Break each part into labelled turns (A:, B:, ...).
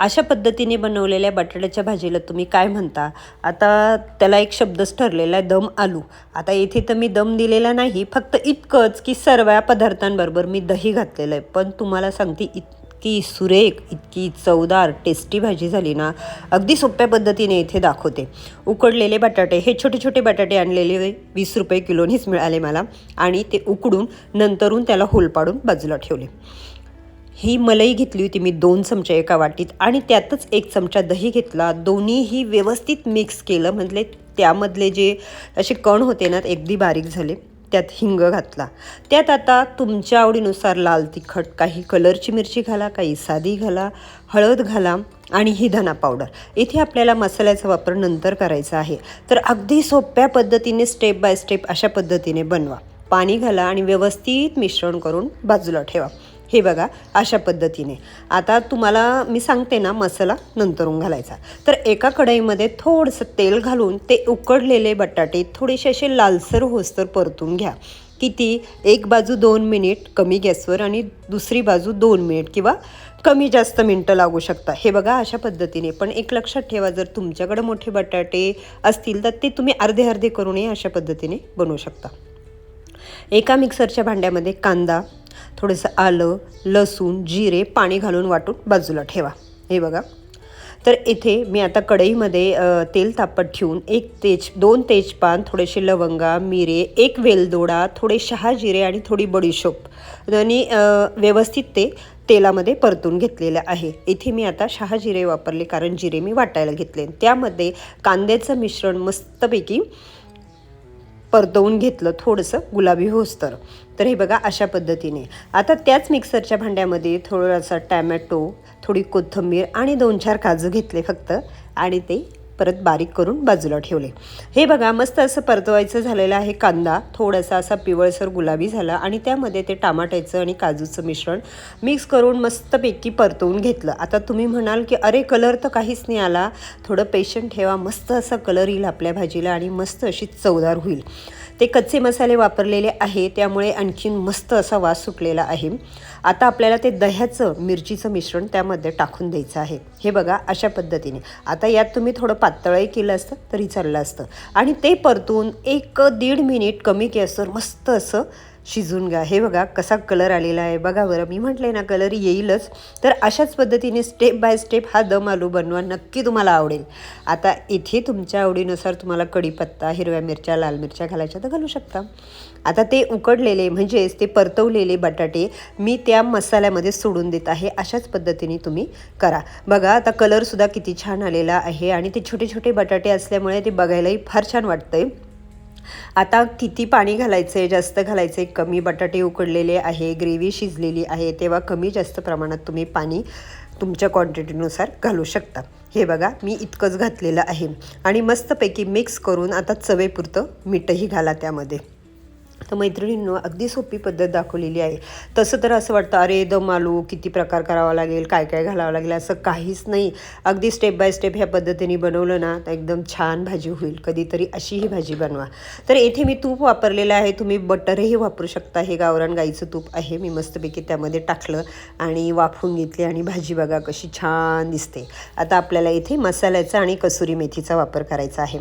A: अशा पद्धतीने बनवलेल्या बटाट्याच्या भाजीला तुम्ही काय म्हणता? आता त्याला एक शब्दच ठरलेला आहे दम आलू. आता इथे तर मी दम दिलेला नाही फक्त इतकंच की सर्व पदार्थांबरोबर मी दही घातलेलं आहे. पण तुम्हाला सांगते इतकी सुरेख इतकी चवदार टेस्टी भाजी झाली ना अगदी सोप्या पद्धतीने इथे दाखवते. उकडलेले बटाटे हे छोटे छोटे बटाटे आणलेले वीस रुपये किलोनीच मिळाले मला आणि ते उकडून नंतरून त्याला होल पाडून बाजूला ठेवले. ही मलई घेतली होती मी दोन चमचे एका वाटीत आणि त्यातच एक चमचा दही घेतला. दोन्हीही व्यवस्थित मिक्स केलं. म्हणजे त्यामधले जे असे कण होते ना अगदी बारीक झाले त्यात हिंग घातला. त्यात आता तुमच्या आवडीनुसार लाल तिखट काही कलरची मिरची घाला काही साधी घाला हळद घाला आणि ही धना पावडर इथे आपल्याला मसाल्याचा वापर नंतर करायचा आहे. तर अगदी सोप्या पद्धतीने स्टेप बाय स्टेप अशा पद्धतीने बनवा. पाणी घाला आणि व्यवस्थित मिश्रण करून बाजूला ठेवा. हे बघा अशा पद्धतीने. आता तुम्हाला मी सांगते ना मसाला नंतरून घालायचा. तर एका कढईमध्ये थोडंसं तेल घालून ते उकडलेले बटाटे थोडेसे असे लालसर होस्तर परतून घ्या. किती? एक बाजू दोन मिनिट कमी गॅसवर आणि दुसरी बाजू दोन मिनिट किंवा कमी जास्त मिनटं लागू शकता. हे बघा अशा पद्धतीने. पण एक लक्षात ठेवा जर तुमच्याकडं मोठे बटाटे असतील तर ते तुम्ही अर्धे अर्धे करूनही अशा पद्धतीने बनवू शकता. एका मिक्सरच्या भांड्यामध्ये कांदा थोडंसं आलं लसूण जिरे पाणी घालून वाटून बाजूला ठेवा. हे बघा. तर इथे मी आता कढईमध्ये तेल तापत ठेवून एक तेज दोन तेजपान थोडेसे लवंगा मिरे एक वेलदोडा थोडे शहा जिरे आणि थोडी बडीशोप आणि व्यवस्थित ते तेलामध्ये परतून घेतलेलं आहे. इथे मी आता शहा जिरे वापरले कारण जिरे मी वाटायला घेतले. त्यामध्ये कांद्याचं मिश्रण मस्तपैकी परतवून घेतलं थोडंसं गुलाबी होस्तर तर हे बघा अशा पद्धतीने. आता त्याच मिक्सरच्या भांड्यामध्ये थोडासा टॅमॅटो थोडी कोथिंबीर आणि दोन चार काजू घेतले फक्त. आणि ते परत बारीक करून बाजूला ठेवले. हे बघा मस्त असं परतवायचं झालेलं आहे कांदा. थोडासा असा पिवळसर गुलाबी झाला आणि त्यामध्ये ते टमाट्याचं आणि काजूचं मिश्रण मिक्स करून मस्तपैकी परतवून घेतलं. आता तुम्ही म्हणाल की अरे कलर तर काहीच नाही आला. थोडं पेशंट ठेवा. मस्त असा कलर येईल आपल्या भाजीला आणि मस्त अशी चवदार होईल. ते कच्चे मसाले वापरलेले आहे त्यामुळे आणखीन मस्त असा वास सुटलेला आहे. आता आपल्याला ते दह्याचं मिरचीचं मिश्रण त्यामध्ये टाकून द्यायचं आहे. हे बघा अशा पद्धतीने. आता यात तुम्ही थोडं पातळही केलं असतं तरी चाललं असतं. आणि ते परतून एक दीड मिनिट कमी गॅसवर मस्त असं शिजून घ्या. हे बघा कसा कलर आलेला आहे. बघा बरं मी म्हटले ना कलर येईलच. तर अशाच पद्धतीने स्टेप बाय स्टेप हा दम आलू बनवा. नक्की तुम्हाला आवडेल. आता इथे तुमच्या आवडीनुसार तुम्हाला कढीपत्ता हिरव्या मिरच्या लाल मिरच्या घालायच्या तर घालू शकता. आता ते उकडलेले म्हणजेच ते परतवलेले बटाटे मी त्या मसाल्यामध्ये सोडून देत आहे. अशाच पद्धतीने तुम्ही करा. बघा आता कलरसुद्धा किती छान आलेला आहे आणि ते छोटे छोटे बटाटे असल्यामुळे ते बघायलाही फार छान वाटतंय. आता किती पाणी घालायचं आहे जास्त घालायचं आहे कमी बटाटे उकडलेले आहे ग्रेव्ही शिजलेली आहे तेव्हा कमी जास्त प्रमाणात तुम्ही पाणी तुमच्या क्वांटिटीनुसार घालू शकता. हे बघा मी इतकंच घातलेलं आहे. आणि मस्तपैकी मिक्स करून आता चवेपुरतं मीठही घाला त्यामध्ये. तर मैत्रिणींनो अगदी सोपी पद्धत दाखवलेली आहे. तसं तर असं वाटतं अरे दम आलू किती प्रकार करावा लागेल काय काय घालावं लागेल असं काहीच नाही. अगदी स्टेप बाय स्टेप ह्या पद्धतीने बनवलं ना तर एकदम छान भाजी होईल. कधीतरी अशी ही भाजी बनवा. तर येथे मी तूप वापरलेलं आहे. तुम्ही बटरही वापरू शकता. हे गावरान गाईचं तूप आहे. मी मस्तपैकी त्यामध्ये टाकलं आणि वाफवून घेतली आणि भाजी बघा कशी छान दिसते. आता आपल्याला इथे मसाल्याचा आणि कसुरी मेथीचा वापर करायचा आहे.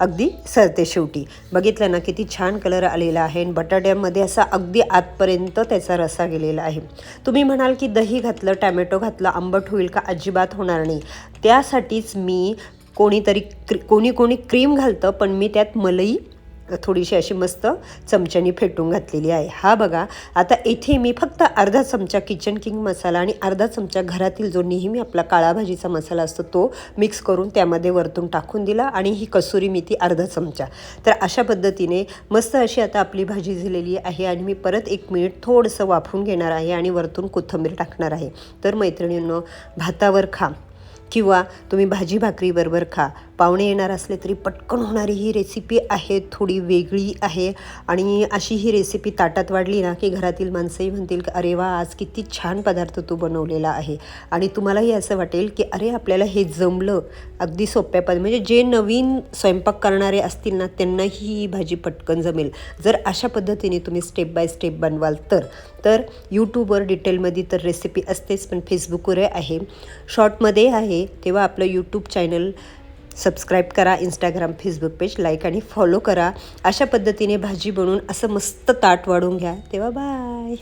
A: अगदी सरते शेवटी. बघितलं ना किती छान कलर आलेला आहे. आणि बटाट्यामध्ये असा अगदी आतपर्यंत त्याचा रसा गेलेला आहे. तुम्ही म्हणाल की दही घातलं टॅमॅटो घातलं आंबट होईल का? अजिबात होणार नाही. त्यासाठीच मी कोणीतरी क्री कोणी कोणी क्रीम घालतं पण मी त्यात मलई थोडीशी अशी मस्त चमच्यानी फेटून घातलेली आहे. हा बघा आता इथे मी फक्त अर्धा चमचा किचन किंग मसाला आणि अर्धा चमचा घरातील जो नेहमी आपला काळा भाजीचा मसाला असतो तो मिक्स करून त्यामध्ये वरतून टाकून दिला आणि ही कसुरी मेथी अर्धा चमचा. तर अशा पद्धतीने मस्त अशी आता आपली भाजी झालेली आहे आणि मी परत एक मिनिट थोडंसं वाफवून घेणार आहे आणि वरतून कोथिंबीर टाकणार आहे. तर मैत्रिणींनो भातावर खा किंवा तुम्ही भाजी भाकरीबरोबर खा. पाहुणे येणार असले तरी पटकन होणारी ही रेसिपी आहे थोडी वेगळी आहे. आणि अशी ही रेसिपी ताटात वाढली ना की घरातील माणसंही म्हणतील की अरे वा आज किती छान पदार्थ तू बनवलेला आहे. आणि तुम्हालाही असं वाटेल की अरे आपल्याला हे जमलं. अगदी सोप्या पद म्हणजे जे नवीन स्वयंपाक करणारे असतील ना त्यांनाही ही भाजी पटकन जमेल. जर अशा पद्धतीने तुम्ही स्टेप बाय स्टेप बनवाल तर. तर यूट्यूबवर डिटेलमध्ये तर रेसिपी असतेच पण फेसबुकवर आहे. शॉर्टमध्ये आहे तेव्हा आपलं यूट्यूब चॅनल सबस्क्राईब करा इंस्टाग्राम फेसबुक पेज लाईक आणि फॉलो करा. अशा पद्धतीने भाजी बनवून असं मस्त ताट वाढून घ्या. तेव्हा बाय